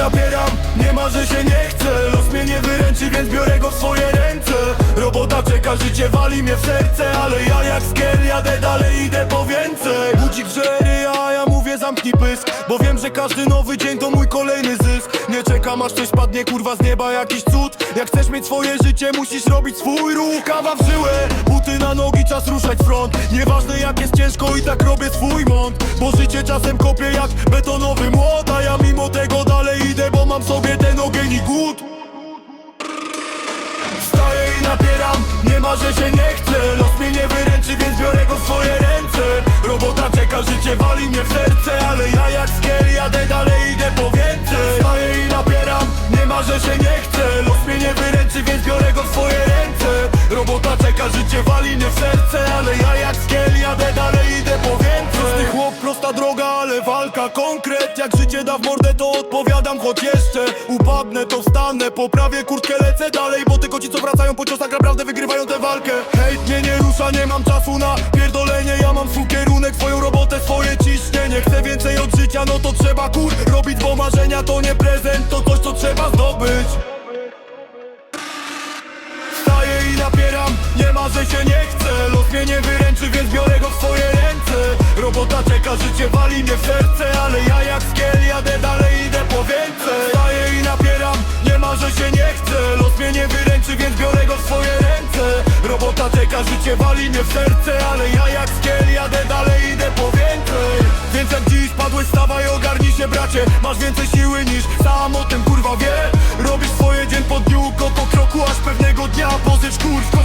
napieram. Nie ma, że się nie chce. Los mnie nie wyręczy, więc biorę go w swoje ręce. Robota czeka, życie wali mnie w serce. Ale ja jak skiel jadę dalej, idę po więcej. Budzik żery, a ja mówię zamknij pysk. Bo wiem, że każdy nowy dzień to mój kolejny zysk. Nie czekam aż coś padnie kurwa z nieba jakiś cud. Jak chcesz mieć swoje życie musisz robić swój ruch. Kawa w żyłę, buty na nogi, czas ruszać front. Nieważne jak jest ciężko i tak robię swój mąt Bo życie czasem kopie jak betonowy że się nie chce. Los mnie nie wyręczy, więc biorę go w swoje ręce. Robota czeka, życie wali mnie w serce Ale ja jak skiel jadę dalej, idę po więcej. Wstaję i napieram, nie ma, że się nie chce. Los mnie nie wyręczy, więc biorę go w swoje ręce. Robota czeka, życie wali mnie w serce Ale ja jak skiel jadę dalej, idę po więcej. Prosty chłop, prosta droga, ale walka konkret Jak życie da w mordę, to odpowiadam choć jeszcze Upadnę, to wstanę, poprawię kurtkę, lecę dalej Bo tylko ci, co wracają po ciosach, naprawdę wygrywają tę walkę. Hejt mnie nie rusza, nie mam czasu na pierdolenie. Ja mam swój kierunek, swoją robotę, swoje ciśnienie. Chcę więcej od życia, no to trzeba kur robić Bo marzenia to nie prezent, to coś, co trzeba zdobyć. Wstaję i napieram, nie ma, że się nie chce. Los mnie nie wyręczy, więc biorę go w swoje ręce. Robota czeka, życie wali mnie w serce Ale nie chce Los mnie nie wyręczy, więc biorę go w swoje ręce. Robota czeka, życie wali mnie w serce Ale ja jak skiel jadę dalej, idę po więcej. Więc jak dziś padłeś, stawaj, ogarnij się bracie. Masz więcej siły niż sam o tym kurwa wie. Robisz swoje dzień po dniu, krok po kroku Aż pewnego dnia. Pozyć kurwa